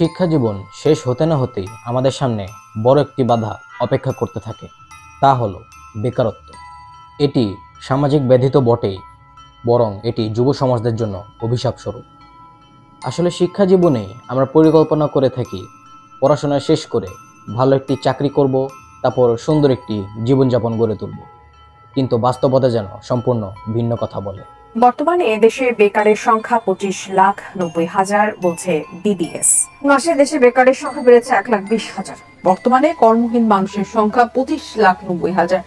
শিক্ষা জীবন শেষ হতে না হতেই আমাদের সামনে বড় একটি বাধা অপেক্ষা করতে থাকে, তা হলো বেকারত্ব। এটি সামাজিক ব্যাধি তো বটেই, বরং এটি যুব সমাজদের জন্য অভিশাপ স্বরূপ। আসলে শিক্ষা জীবনে আমরা পরিকল্পনা করে থাকি, পড়াশোনা শেষ করে ভালো একটি চাকরি করব, তারপর সুন্দর একটি জীবনযাপন গড়ে তুলব। কিন্তু বাস্তবতা যেন সম্পূর্ণ ভিন্ন কথা বলে। বর্তমানে দেশে বেকারের সংখ্যা পঁচিশ লাখ নব্বই হাজার বলছে বিবিএস মাসে দেশে বেকারের সংখ্যা বেড়েছে এক লাখ বিশ হাজার। বর্তমানে কর্মহীন মানুষের সংখ্যা পঁচিশ লাখ নব্বই হাজার।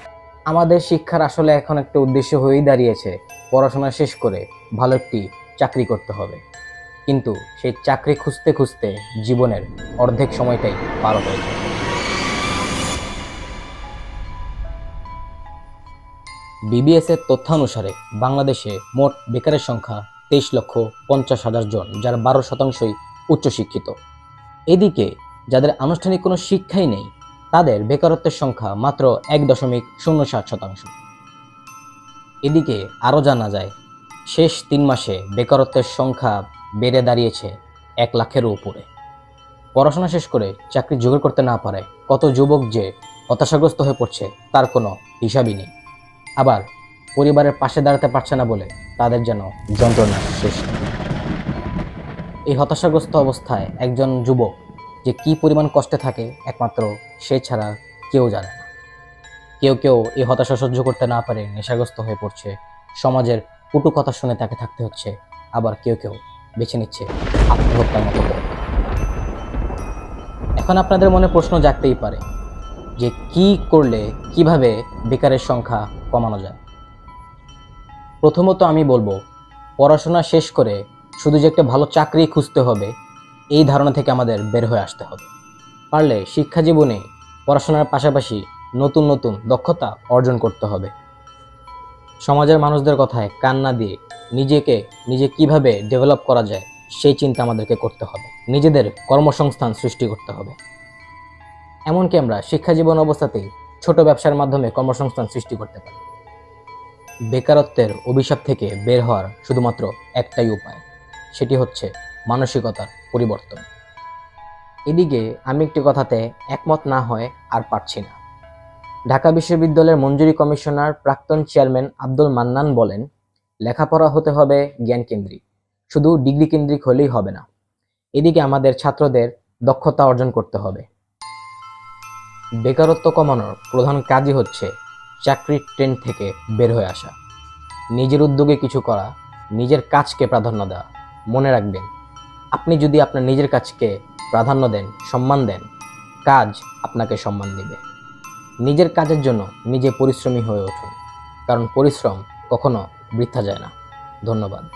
আমাদের শিক্ষার আসলে এখন একটা উদ্দেশ্য হয়েই দাঁড়িয়েছে পড়াশোনা শেষ করে ভালো একটি চাকরি করতে হবে। কিন্তু সেই চাকরি খুঁজতে খুঁজতে জীবনের অর্ধেক সময়টাই পার হয়ে যায়। বিবিএস এর তথ্যানুসারে বাংলাদেশে মোট বেকারের সংখ্যা তেইশ লক্ষ পঞ্চাশ হাজার জন, যার বারো শতাংশই উচ্চশিক্ষিত। এদিকে যাদের আনুষ্ঠানিক কোনো শিক্ষাই নেই, তাদের বেকারত্বের সংখ্যা মাত্র এক দশমিক শূন্য সাত শতাংশ। এদিকে আরও জানা যায়, শেষ তিন মাসে বেকারত্বের সংখ্যা বেড়ে দাঁড়িয়েছে এক লাখেরও উপরে। পড়াশোনা শেষ করে চাকরি জোগাড় করতে না পারে কত যুবক যে হতাশাগ্রস্ত হয়ে পড়ছে তার কোনো হিসাবই নেই। আবার পরিবারের পাশে দাঁড়াতে পারছে না বলে তাদের যেন যন্ত্রণা শেষ এই হতাশাগ্রস্ত অবস্থায় একজন যুবক যে কি পরিমাণ কষ্টে থাকে একমাত্র সে ছাড়া কেউ জানে না। কেউ কেউ এই হতাশা সহ্য করতে না পারে নেশাগ্রস্ত হয়ে পড়ছে। সমাজের কটু কথা শুনে তাকে থাকতে হচ্ছে। আবার কেউ কেউ বেছে নিচ্ছে আত্মহত্যার মতো। এখন আপনাদের মনে প্রশ্ন জাগতেই পারে যে কি করলে, কীভাবে বেকারের সংখ্যা কমানো যায়। প্রথমত আমি বলব, পড়াশোনা শেষ করে শুধু যে একটা ভালো চাকরি খুঁজতে হবে, এই ধারণা থেকে আমাদের বের হয়ে আসতে হবে। পারলে শিক্ষা জীবনে পড়াশোনার পাশাপাশি নতুন নতুন দক্ষতা অর্জন করতে হবে। সমাজের মানুষদের কথায় কান না দিয়ে নিজেকে নিজে কীভাবে ডেভেলপ করা যায়, সেই চিন্তা আমাদেরকে করতে হবে। নিজেদের কর্মসংস্থান সৃষ্টি করতে হবে। এমনকি আমরা শিক্ষা জীবন অবস্থাতেই ছোট ব্যবসার মাধ্যমে কর্মসংস্থান সৃষ্টি করতে পারি। বেকারত্বের অভিশাপ থেকে বের হওয়ার শুধুমাত্র একটাই উপায়, সেটি হচ্ছে মানসিকতার পরিবর্তন। এদিকে আমি একটি কথাতে একমত না হয় আর পারছি না। ঢাকা বিশ্ববিদ্যালয়ের মঞ্জুরি কমিশনার প্রাক্তন চেয়ারম্যান আব্দুল মান্নান বলেন, লেখাপড়া হতে হবে জ্ঞান কেন্দ্রিক, শুধু ডিগ্রি কেন্দ্রিক হলেই হবে না। এদিকে আমাদের ছাত্রদের দক্ষতা অর্জন করতে হবে। বেকারত্ব কমানোর প্রধান কাজই হচ্ছে চাকরির ট্রেন্ড থেকে বের হয়ে আসা। নিজের উদ্যোগে কিছু করা, নিজের কাজকে প্রাধান্য দেওয়া। মনে রাখবেন, আপনি যদি আপনার নিজের কাজকে প্রাধান্য দেন, সম্মান দেন, কাজ আপনাকে সম্মান দিবে। নিজের কাজের জন্য নিজে পরিশ্রমী হয়ে উঠুন, কারণ পরিশ্রম কখনো বৃথা যায় না। ধন্যবাদ।